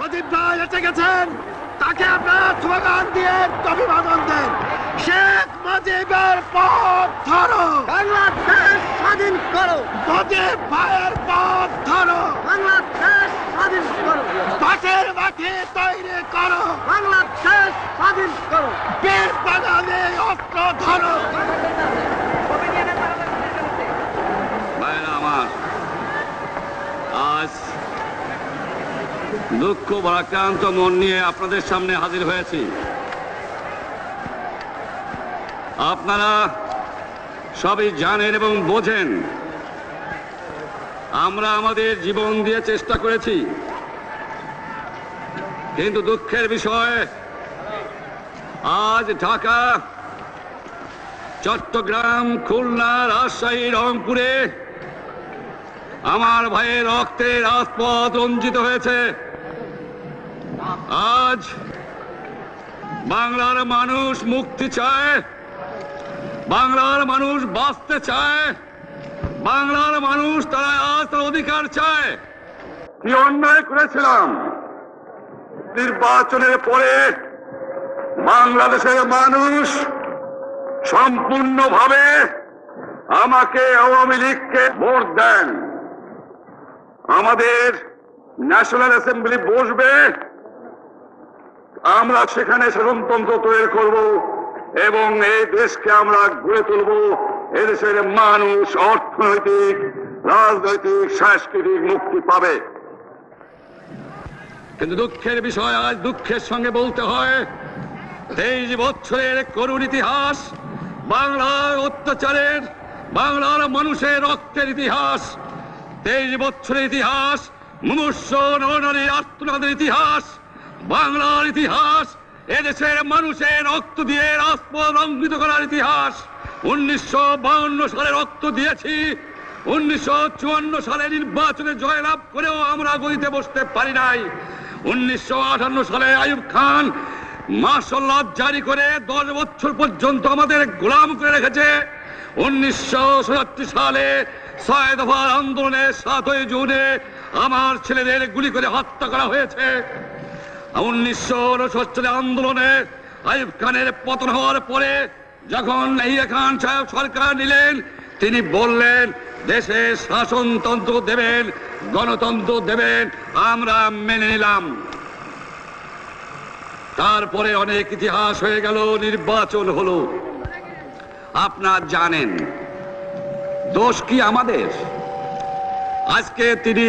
মুজিব ভাই এসে গেছেন। তাকে আপনারা স্লোগান দিয়ে অভিবাদন দেন। শেখ মুজিবের পথ ধরো। বাংলাদেশ স্বাধীন করো। মুজিব ভাইয়ের পথ ধরো। বাংলাদেশ স্বাধীন করো। পাশের মাঠে তৈরি করো। বাংলাদেশ স্বাধীন করো। বীর বাগানে অস্ত্র ধরো ভাইরা আমার আজ দুঃখ ভারাক্রান্ত মন নিয়ে আপনাদের সামনে হাজির হয়েছি। আপনারা সবই জানেন এবং বোঝেন। আমরা আমাদের জীবন দিয়ে চেষ্টা করেছি। কিন্তু দুঃখের বিষয়, আজ ঢাকা, চট্টগ্রাম, খুলনা, রাজশাহী, রংপুরে আমার ভাইয়ের রক্তে রাজপথ রঞ্জিত হয়েছে। আজ বাংলার মানুষ মুক্তি চায়, বাংলার মানুষ বাঁচতে চায়, বাংলার মানুষ তারা আজ তার অধিকার চায়। কি অন্যায় করেছিলাম? নির্বাচনের পরে বাংলাদেশের মানুষ সম্পূর্ণভাবে আমাকে আওয়ামী লীগকে ভোট দেন। আমাদের ন্যাশনাল অ্যাসেম্বলি বসবে আমরা সেখানে শাসনতন্ত্র তৈরি করব এবং এই দেশকে আমরা গড়ে তুলব। এদেশের মানুষ অর্থনৈতিক, রাজনৈতিক, সাংস্কৃতিক মুক্তি পাবে। কিন্তু দুঃখের বিষয় আজ দুঃখের সঙ্গে বলতে হয়, তেইশ বছরের করুণ ইতিহাস, বাংলার অত্যাচারের, বাংলার মানুষের রক্তের ইতিহাস, তেইশ বছরের ইতিহাস মুমূর্ষ নরনারীর আত্মনাদের ইতিহাস বাংলার ইতিহাস, এদেশের মানুষের রক্ত দিয়ে রাজপথ রঙ্গিত করার ইতিহাস। উনিশশো সালে রক্ত দিয়েছি, উনিশশো চুয়ান্ন সালে নির্বাচনে জয়লাভ করেও আমরা গদিতে বসতে পারি নাই। উনিশশো আটান্ন সালে আইয়ুব খান মার্শাল্লাহ জারি করে দশ বছর পর্যন্ত আমাদের গোলাম করে রেখেছে। উনিশশো সাতাত্তর সালে ছয় দফার আন্দোলনে সাতই জুনে আমার ছেলেদের গুলি করে হত্যা করা হয়েছে। উনিশশো উনসত্তর আন্দোলনে আইব খানের পতন হওয়ার পরে যখন ইয়া খান সাহেব সরকার নিলেন, তিনি বললেন, দেশে শাসনতন্ত্র দেবেন, গণতন্ত্র দেবেন, আমরা মেনে নিলাম। তারপরে অনেক ইতিহাস হয়ে গেল, নির্বাচন হলো। আপনার জানেন, দোষ কি আমাদের? আজকে তিনি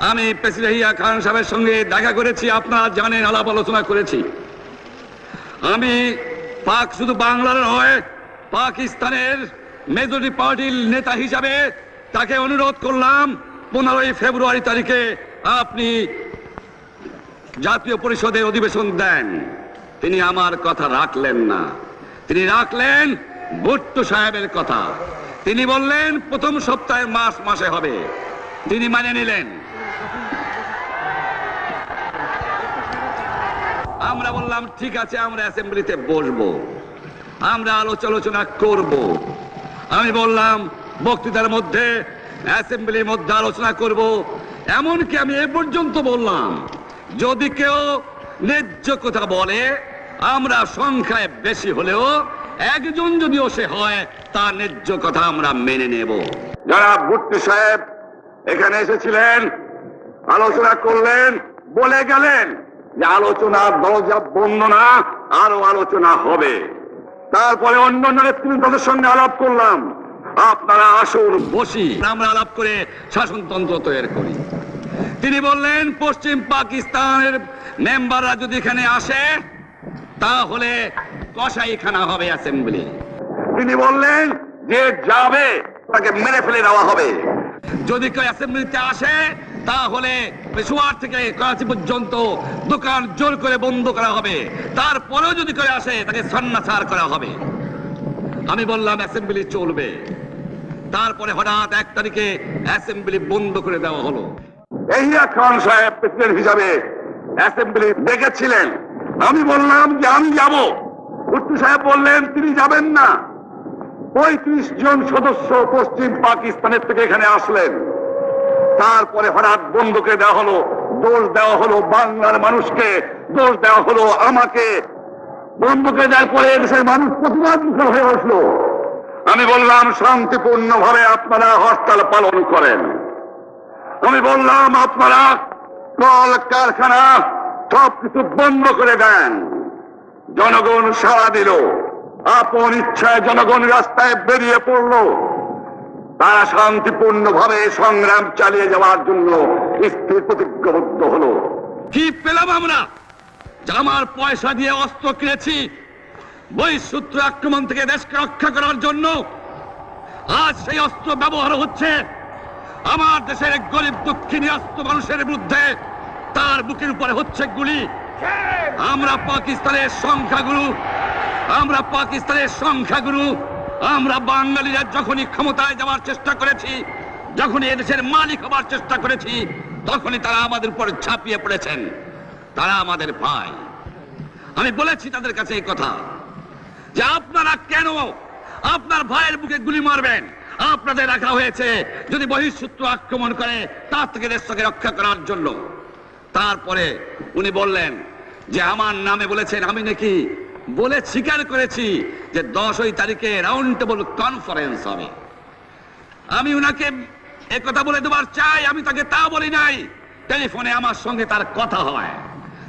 আমি প্রেসিডেন্ট খান সাহেবের সঙ্গে দেখা করেছি, আপনারা জানেন, আলাপ আলোচনা করেছি। আমি পাক শুধু বাংলার নয়, পাকিস্তানের মেজরিটি পার্টির নেতা হিসাবে তাকে অনুরোধ করলাম, পনেরোই ফেব্রুয়ারি তারিখে আপনি জাতীয় পরিষদের অধিবেশন দেন। তিনি আমার কথা রাখলেন না। তিনি রাখলেন ভুট্টো সাহেবের কথা। তিনি বললেন, প্রথম সপ্তাহে মাস মাসে হবে। তিনি মানে নিলেন। আমরা বললাম, ঠিক আছে, আমরা অ্যাসেম্বলিতে বসবো। আমরা আলোচনা করব। আমি বললাম, বক্তৃতার মধ্যে অ্যাসেম্বলির মধ্যে আলোচনা করব। এমনকি আমি এ পর্যন্ত বললাম, যদি কেউ ন্যায্য কথা বলে, আমরা সংখ্যায় বেশি হলেও একজন যদিও সে হয়, তার ন্যায্য কথা আমরা মেনে নেব। যারা ভুট্টি সাহেব এখানে এসেছিলেন, আলোচনা করলেন, বলে গেলেন। যে আলোচনার দরজা বন্ধ না আরও আলোচনা হবে। তারপরে অন্য অন্য নেতৃত্বের সঙ্গে আলাপ করলাম। আপনারা আসুন বসি। আমরা আলাপ করে শাসনতন্ত্র তৈরি করি। তিনি বললেন পশ্চিম পাকিস্তানের মেম্বাররা যদি এখানে আসে তাহলে কসাইখানা হবে অ্যাসেম্বলি। তিনি বললেন যে যাবে তাকে মেরে ফেলে দেওয়া হবে। যদি কেউ অ্যাসেম্বলিতে আসে, তাহলে পেশোয়ার থেকে করাচি পর্যন্ত দোকান জোর করে বন্ধ করা হবে। তারপরেও যদি কেউ আসে, তাকে সন্ন্যাসার করা হবে। আমি বললাম, অ্যাসেম্বলি চলবে। তারপরে হঠাৎ এক তারিখে অ্যাসেম্বলি বন্ধ করে দেওয়া হলো। এহিয়া খান সাহেব, প্রেসিডেন্ট হিসাবে অ্যাসেম্বলি ডেকেছিলেন। আমি বললাম যে আমি যাব। ভুট্টু সাহেব বললেন, তিনি যাবেন না। পঁয়ত্রিশ জন সদস্য পশ্চিম পাকিস্তানের থেকে এখানে আসলেন। তারপরে হঠাৎ বন্ধুকে দেওয়া হলো, দোষ দেওয়া হলো বাংলার মানুষকে, দোষ দেওয়া হলো আমাকে। বন্ধুকে দেওয়ার পরে দেশের মানুষ প্রতিবাদ হয়ে আসলো। আমি বললাম শান্তিপূর্ণ ভাবে আপনারা হরতাল পালন করেন। আমি বললাম, আপনারা কল কারখানা সব কিছু বন্ধ করে দেন। জনগণ সাড়া দিল। আপন ইচ্ছায় জনগণ রাস্তায় বেরিয়ে পড়ল। তারা শান্তিপূর্ণ ভাবে সংগ্রাম চালিয়ে যাওয়ার জন্য স্থির প্রতিজ্ঞাবদ্ধ হলো। কি পেলাম আমরা? যে আমার পয়সা দিয়ে অস্ত্র কিনেছি বহিঃশত্রু আক্রমণ থেকে দেশকে রক্ষা করার জন্য। আজ সেই অস্ত্র ব্যবহার হচ্ছে। আমার দেশের গরিব দুঃখিনী অস্ত্র মানুষের বিরুদ্ধে তার বুকের উপরে হচ্ছে গুলি। আমরা পাকিস্তানের সংখ্যাগুরু। আমরা পাকিস্তানের সংখ্যাগুরু। আমরা বাঙালিরা যখনই ক্ষমতায় যাওয়ার চেষ্টা করেছি, যখনই এদেশের মালিক হবার চেষ্টা করেছি, তখনই তারা আমাদের উপর ঝাঁপিয়ে পড়েছেন। তারা আমাদের ভাই। আমি বলেছি তাদের কাছে এই কথা যে আপনারা কেন আপনার ভাইয়ের বুকে গুলি মারবেন? আপনাদের রাখা হয়েছে যদি বহিঃশত্রু আক্রমণ করে, তার থেকে দেশটাকে রক্ষা করার জন্য। তারপরে উনি বললেন যে, আমার নামে বলেছেন, আমি নাকি বলে স্বীকার করেছি যে দশই তারিখে রাউন্ড টেবল কনফারেন্স হবে। আমি উনাকে একথা বলে দেবার চাই, আমি তাকে তা বলি নাই। টেলিফোনে আমার সঙ্গে তার কথা হয়।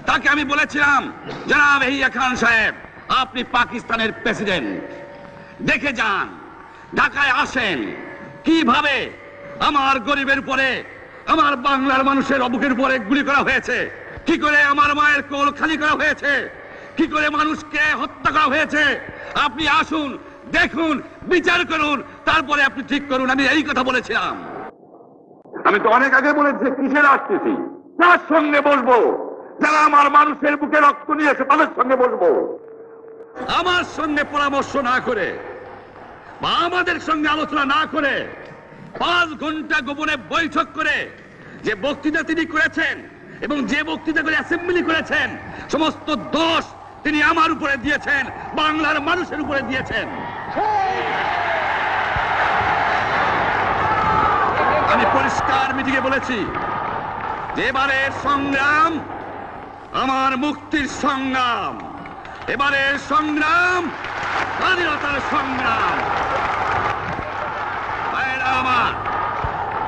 তাকে আমি বলেছিলাম, জনাব হিয়া খান সাহেব, আপনি পাকিস্তানের প্রেসিডেন্ট দেখে যান, ঢাকায় আসেন। কীভাবে আমার গরিবের উপরে, আমার বাংলার মানুষের অবুকের উপরে গুলি করা হয়েছে? কি করে আমার মায়ের কোল খালি করা হয়েছে? কি করে মানুষকে হত্যা করা হয়েছে? আপনি আসুন দেখুন বিচার করুন তারপরে আপনি ঠিক করুন আমি এই কথা বলেছিলাম। আমি তো অনেক আগে বলেছি কিসের আসতেছি তার সঙ্গে বসবো? যারা আমার মানুষের বুকে রক্ত নিয়েছে তাদের সঙ্গে বসবো? আমার সঙ্গে পরামর্শ না করে বা আমাদের সঙ্গে আলোচনা না করে পাঁচ ঘণ্টা গোপনে বৈঠক করে যে বক্তৃতা তিনি করেছেন এবং যে বক্তৃতা করে অ্যাসেম্বলি করেছেন সমস্ত দোষ তিনি আমার উপরে দিয়েছেন, বাংলার মানুষের উপরে দিয়েছেন। আমি পরিষ্কার মিটিংয়ে বলেছি যে এবারের সংগ্রাম, আমার মুক্তির সংগ্রাম। এবারের সংগ্রাম, স্বাধীনতার সংগ্রাম। আমার,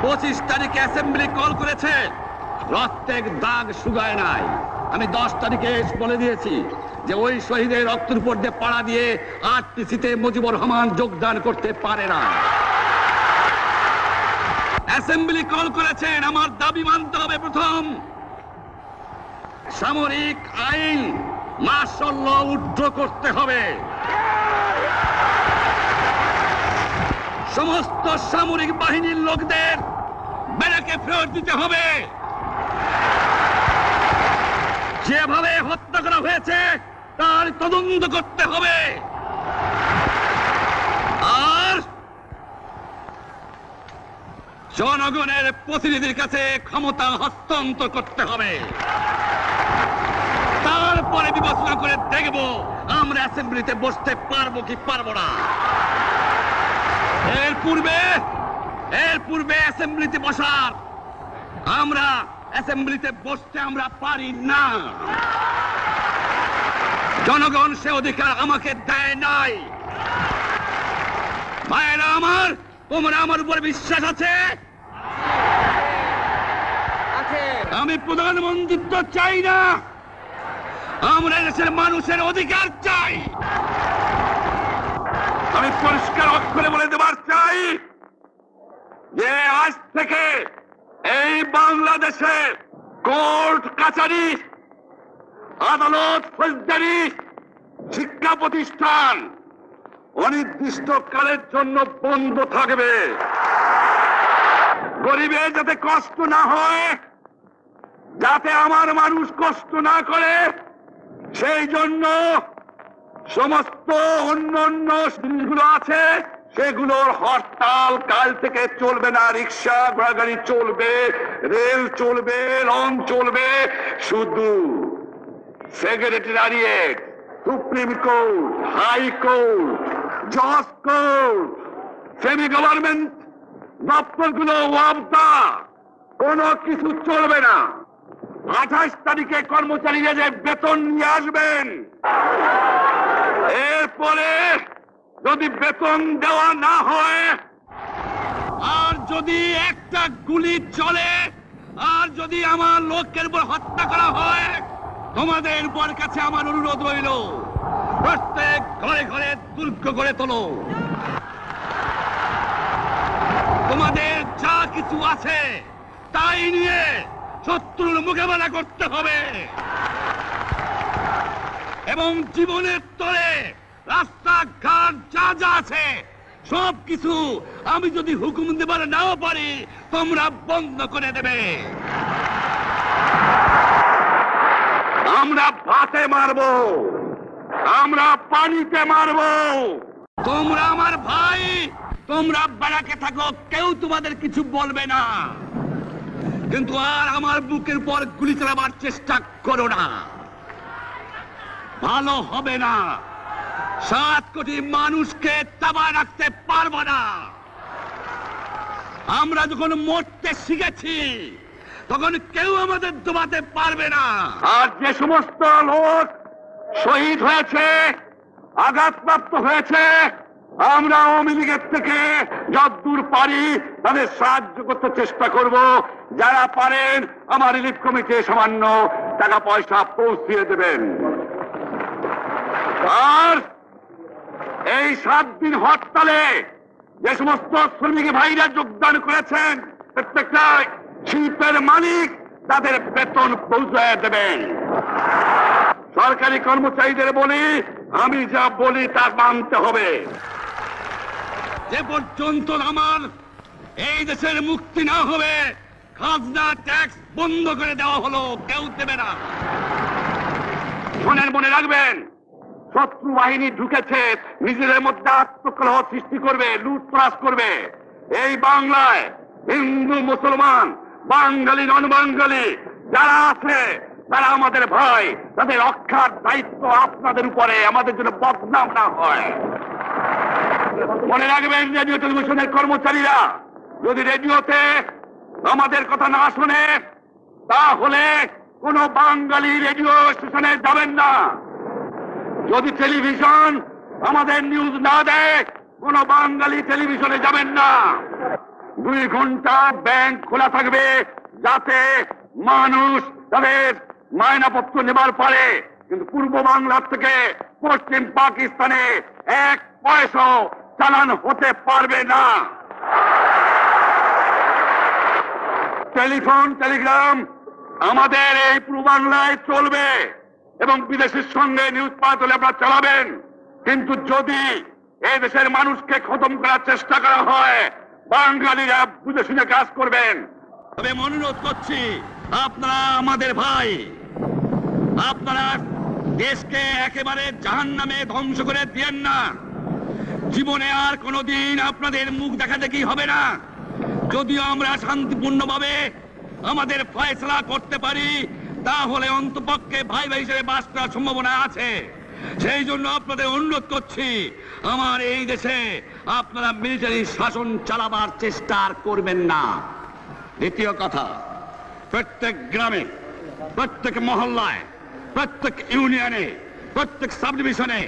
পঁচিশ তারিখে অ্যাসেম্বলি কল করেছে, প্রত্যেক দাগ শুকায় নাই। আমি দশ তারিখে বলে দিয়েছি যে ওই শহীদের রক্তের উপর দিয়ে পাড়া দিয়ে আরটিসিতে মুজিবুর রহমান যোগদান করতে পারে না। অ্যাসেম্বলি কল করেছেন, আমার দাবি মানতে হবে প্রথম। সামরিক আইন ল উড্র করতে হবে। সমস্ত সামরিক বাহিনীর লোকদের ব্যারাকে ফেরত দিতে হবে। যেভাবে হত্যা করা হয়েছে, তার তদন্ত করতে হবে। আর জনগণের প্রতিনিধির কাছে ক্ষমতা হস্তান্তর করতে হবে। তারপরে বিবেচনা করে দেখব আমরা অ্যাসেম্বলিতে বসতে পারব কি পারব না। এর পূর্বে এর পূর্বে অ্যাসেম্বলিতে বসার আমরা অ্যাসেম্বলিতে বসতে আমরা পারি না। জনগণ সে অধিকার আমাকে দেয় নাই। ভাইয়েরা আমার তোমরা আমার উপর বিশ্বাস আছে? আমি প্রধানমন্ত্রিত্ব চাই না। আমরা দেশের মানুষের অধিকার চাই। আমি পরিষ্কার অক্ষরে বলে দেবার চাই যে আজ থেকে এই বাংলাদেশে কোর্ট কাছারি, আদালত ফৌজদারি, শিক্ষা প্রতিষ্ঠান অনির্দিষ্ট কালের জন্য বন্ধ থাকবে। গরিবের যাতে কষ্ট না হয়, যাতে আমার মানুষ কষ্ট না করে, সেই জন্য সমস্ত অন্য অন্য জিনিসগুলো আছে সেগুলোর হরতাল কাল থেকে চলবে না, রিক্সা, ঘোড়াগাড়ি চলবে, রেল চলবে লং চলবে, শুধু secretariat supreme court, high court, জজ কোর্ট সেমি গভর্নমেন্ট দপ্তরগুলো ওয়াবদা, কোনো কিছু চলবে না। আঠাশ তারিখে কর্মচারীরা যে বেতন নিয়ে আসবেন, এরপরে যদি বেতন দেওয়া না হয়, আর যদি একটা গুলি চলে, আর যদি আমার লোকের উপর হত্যা করা হয়, তোমাদের উপর কাছে আমার অনুরোধ রইল, প্রত্যেক ঘরে ঘরে দুর্গ করে তোলো। তোমাদের যা কিছু আছে, তাই নিয়ে শত্রুর মোকাবেলা করতে হবে। এবং জীবনের তরে রাস্তাঘাট যা যা আছে, সব কিছু আমি যদি হুকুম দেবার নাও পারি, তোমরা বন্ধ করে দেবে। আমরা ভাতে মারবো, আমরা পানিতে মারবো। তোমরা আমার ভাই, তোমরা বেড়াকে থাকো, কেউ তোমাদের কিছু বলবে না। কিন্তু আর আমার বুকের পর গুলি চালাবার চেষ্টা করো না। ভালো হবে না। সাত কোটি মানুষকে তাবা রাখতে পারব না। আমরা যখন মরতে শিখেছি, তখন কেউ আমাদের দবাতে পারবে না। আর যে সমস্ত লোক শহীদ হয়েছে, আঘাতপ্রাপ্ত হয়েছে, আমরা আওয়ামী লীগের থেকে যতদূর পারি তাদের সাহায্য করতে চেষ্টা করব। যারা পারেন, আমার রিলিফ কমিটি সামান্য টাকা পয়সা পৌঁছিয়ে দেবেন। আর এই সাত দিন হরতালে যে সমস্ত শ্রমিক ভাইরা যোগদান করেছেন প্রত্যেকটা শিল্পের মালিক তাদের বেতন পৌঁছায় দেবেন। সরকারি কর্মচারীদের বলি, আমি যা বলি তা মানতে হবে। যে পর্যন্ত আমার এই দেশের মুক্তি না হবে, খাজনা, ট্যাক্স বন্ধ করে দেওয়া হলো, কেউ দেবে না। শোনেন মনে রাখবেন শত্রু বাহিনী ঢুকেছে। নিজেদের মধ্যে আত্মকলহ সৃষ্টি করবে, লুটতরাজ করবে। এই বাংলায় হিন্দু, মুসলমান, বাঙালি নন বাঙালি যারা আছে, তারা আমাদের ভাই তাদের রক্ষার দায়িত্ব আপনাদের উপরে, আমাদের জন্য বদনাম না হয়। মনে রাখবেন, রেডিও টেলিভিশনের কর্মচারীরা, যদি রেডিওতে আমাদের কথা না শোনে, তাহলে কোন বাঙালি রেডিও স্টেশনে যাবেন না। যদি টেলিভিশন আমাদের নিউজ না দেয়, কোন বাঙালি টেলিভিশনে যাবেন না। দুই ঘণ্টা ব্যাংক খোলা থাকবে যাতে মানুষ তাদের মায়নাপত্র নেবার পারে। কিন্তু পূর্ব বাংলার থেকে পশ্চিম পাকিস্তানে এক পয়সাও চালান হতে পারবে না। টেলিফোন টেলিগ্রাম আমাদের এই পূর্ব বাংলায় চলবে। এবং বিদেশের সঙ্গে নিউজ পাতলে আপনারা চালাবেন। কিন্তু যদি এই দেশের মানুষকে খতম করার চেষ্টা করা হয়, বাঙালিরা বুঝে শুনে কাজ করবেন। তবে অনুরোধ করছি, আপনারা আমাদের ভাই, আপনারা দেশকে একেবারে জাহান নামে ধ্বংস করে দিয়েন না। জীবনে আর কোনোদিন আপনাদের মুখ দেখা দেখি হবে না। যদিও আমরা শান্তিপূর্ণভাবে আমাদের ফয়সলা করতে পারি তাহলে অন্তপক্ষে ভাই ভাই হিসেবে বাস করার সম্ভাবনা আছে। সেই জন্য আপনাদের অনুরোধ করছি, আমার এই দেশে আপনারা মিলিটারি শাসন চালাবার চেষ্টা আর করবেন না। দ্বিতীয় কথা, প্রত্যেক গ্রামে, প্রত্যেক মহল্লায়, প্রত্যেক ইউনিয়নে, প্রত্যেক সাব ডিভিশনে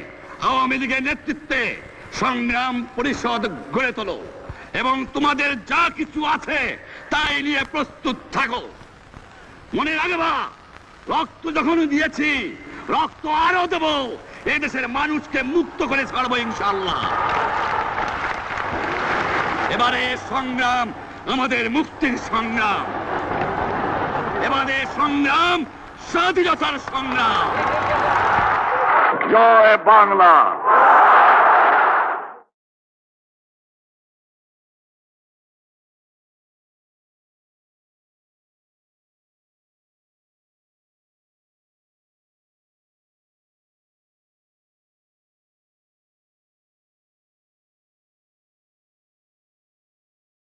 আওয়ামী লীগের নেতৃত্বে সংগ্রাম পরিষদ গড়ে তোলো এবং তোমাদের যা কিছু আছে তাই নিয়ে প্রস্তুত থাকো। মনে রাখবা রক্ত যখন দিয়েছি, রক্ত আরও দেব। এদেশের মানুষকে মুক্ত করে ছাড়বো ইনশাল্লাহ এবারে সংগ্রাম, আমাদের মুক্তির সংগ্রাম। এবারে সংগ্রাম, স্বাধীনতার সংগ্রাম। জয় বাংলা।